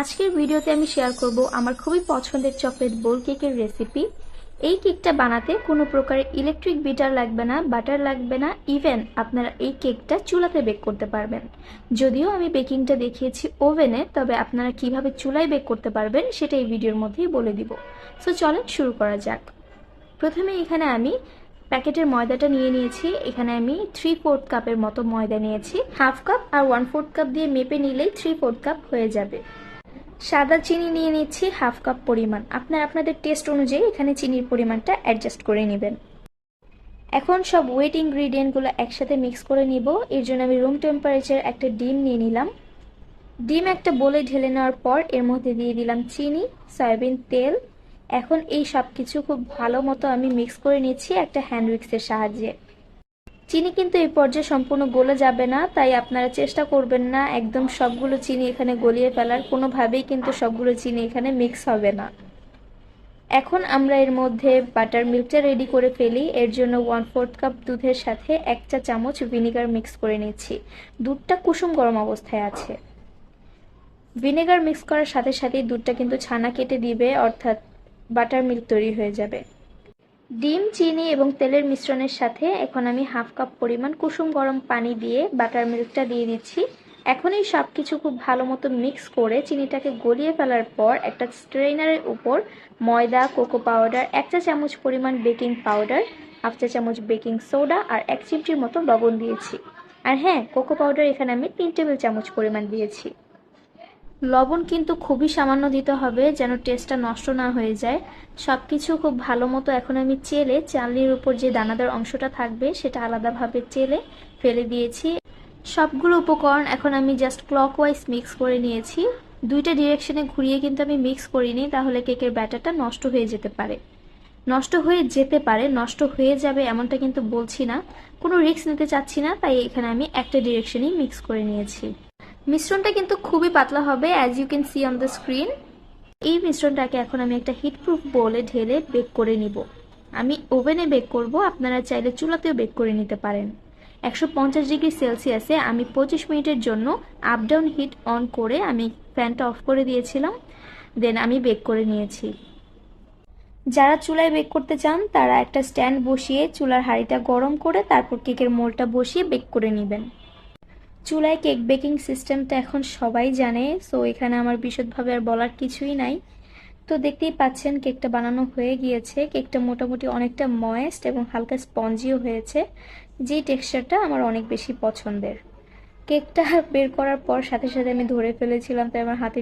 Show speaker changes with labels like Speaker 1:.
Speaker 1: আজকের ভিডিওতে আমি শেয়ার করব আমার খুবই পছন্দের চকলেট বোল কেকের রেসিপি এই কেকটা বানাতে কোনো প্রকারের ইলেকট্রিক বিটার লাগবে না বাটার লাগবে না ইভেন আপনারা এই কেকটা চুলাতে বেক করতে পারবেন। যদিও আমি বেকিংটা দেখিয়েছি ওভেনে তবে আপনারা কীভাবে চুলায় বেক করতে পারবেন সেটা এই ভিডিওর মধ্যেই বলে দিব। সো চলেন শুরু করা যাক। প্রথমে এখানে আমি প্যাকেটের ময়দাটা নিয়ে নিয়েছি। এখানে আমি থ্রি ফোর্থ কাপের মতো ময়দা নিয়েছি। হাফ কাপ আর ওয়ান ফোর্থ কাপ দিয়ে মেপে নিলেই থ্রি ফোর্থ কাপ হয়ে যাবে। সাদা চিনি নিয়ে নিচ্ছি হাফ কাপ পরিমাণ। আপনার, আপনাদের টেস্ট অনুযায়ী এখানে চিনির পরিমাণটা অ্যাডজাস্ট করে নেবেন। এখন সব ওয়েট ইনগ্রিডিয়েন্টগুলো একসাথে মিক্স করে নিব। এর জন্য আমি রুম টেম্পারেচার একটা ডিম নিয়ে নিলাম। ডিম একটা বলে ঢেলে নেওয়ার পর এর মধ্যে দিয়ে দিলাম চিনি, সয়াবিন, তেল। এখন এই সব কিছু খুব ভালো মতো আমি মিক্স করে নিচ্ছি একটা হ্যান্ড উইক্সের সাহায্যে। চিনি কিন্তু এই পর্যায়ে সম্পূর্ণ গলে যাবে না, তাই আপনারা চেষ্টা করবেন না একদম সবগুলো চিনি এখানে গলিয়ে ফেলার। কোনোভাবেই কিন্তু সবগুলো চিনি এখানে মিক্স হবে না। এখন আমরা এর মধ্যে বাটার মিল্কটা রেডি করে ফেলি। এর জন্য ওয়ান ফোর্থ কাপ দুধের সাথে এক চা চামচ ভিনেগার মিক্স করে নিচ্ছি। দুধটা কুসুম গরম অবস্থায় আছে। ভিনেগার মিক্স করার সাথে সাথেই দুধটা কিন্তু ছানা কেটে দিবে, অর্থাৎ বাটার মিল্ক তৈরি হয়ে যাবে। ডিম, চিনি এবং তেলের মিশ্রণের সাথে এখন আমি হাফ কাপ পরিমাণ কুসুম গরম পানি দিয়ে বাটার মিল্কটা দিয়ে দিচ্ছি। এখন এই সব কিছু খুব ভালো মতো মিক্স করে চিনিটাকে গলিয়ে ফেলার পর একটা স্ট্রেনারের উপর ময়দা, কোকো পাউডার, এক চা চামচ পরিমাণ বেকিং পাউডার, হাফ চা চামচ বেকিং সোডা আর এক চিমটির মতো লবণ দিয়েছি। আর হ্যাঁ কোকো পাউডার এখানে আমি তিন টেবিল চামচ পরিমাণ দিয়েছি। লবণ কিন্তু খুবই সামান্য দিতে হবে যেন টেস্টটা নষ্ট না হয়ে যায়। সব কিছু খুব ভালো মতো এখন আমি চেলে চালনির উপর যে দানাদার অংশটা থাকবে সেটা আলাদাভাবে চেলে ফেলে দিয়েছি। সবগুলো উপকরণ এখন আমি জাস্ট ক্লকওয়াইজ মিক্স করে নিয়েছি। দুইটা ডিরেকশনে ঘুরিয়ে কিন্তু আমি মিক্স করিনি, তাহলে কেকের ব্যাটারটা নষ্ট হয়ে যেতে পারে। নষ্ট হয়ে যেতে পারে, নষ্ট হয়ে যাবে এমনটা কিন্তু বলছি না। কোনো রিস্ক নিতে চাচ্ছি না, তাই এখানে আমি একটা ডিরেকশনেই মিক্স করে নিয়েছি। মিশ্রণটা কিন্তু খুবই পাতলা হবে as you can see on the screen এই মিশ্রণটাকে এখন আমি একটা হিটপ্রুফ বোলে ঢেলে বেক করে নিব। আমি ওভেনে বেক করব, আপনারা চাইলে চুলাতেও বেক করে নিতে পারেন। একশো পঞ্চাশ ডিগ্রি সেলসিয়াসে আমি পঁচিশ মিনিটের জন্য আপ ডাউন হিট অন করে আমি ফ্যানটা অফ করে দিয়েছিলাম দেন আমি বেক করে নিয়েছি। যারা চুলায় বেক করতে চান, তারা একটা স্ট্যান্ড বসিয়ে চুলার হাঁড়িটা গরম করে তারপর কেকের মোলটা বসিয়ে বেক করে নেবেন। চুলায় কেক বেকিং সিস্টেমটা এখন সবাই জানে সো এখানে আমার বিশদভাবে আর বলার কিছুই নাই। তো দেখতেই পাচ্ছেন কেকটা বানানো হয়ে গিয়েছে। কেকটা মোটামুটি অনেকটা ময়েস্ট এবং হালকা স্পঞ্জিও হয়েছে, যে টেক্সচারটা আমার অনেক বেশি পছন্দের। কেকটা বের করার পর সাথে সাথে আমি ধরে ফেলেছিলাম, তাই আমার হাতে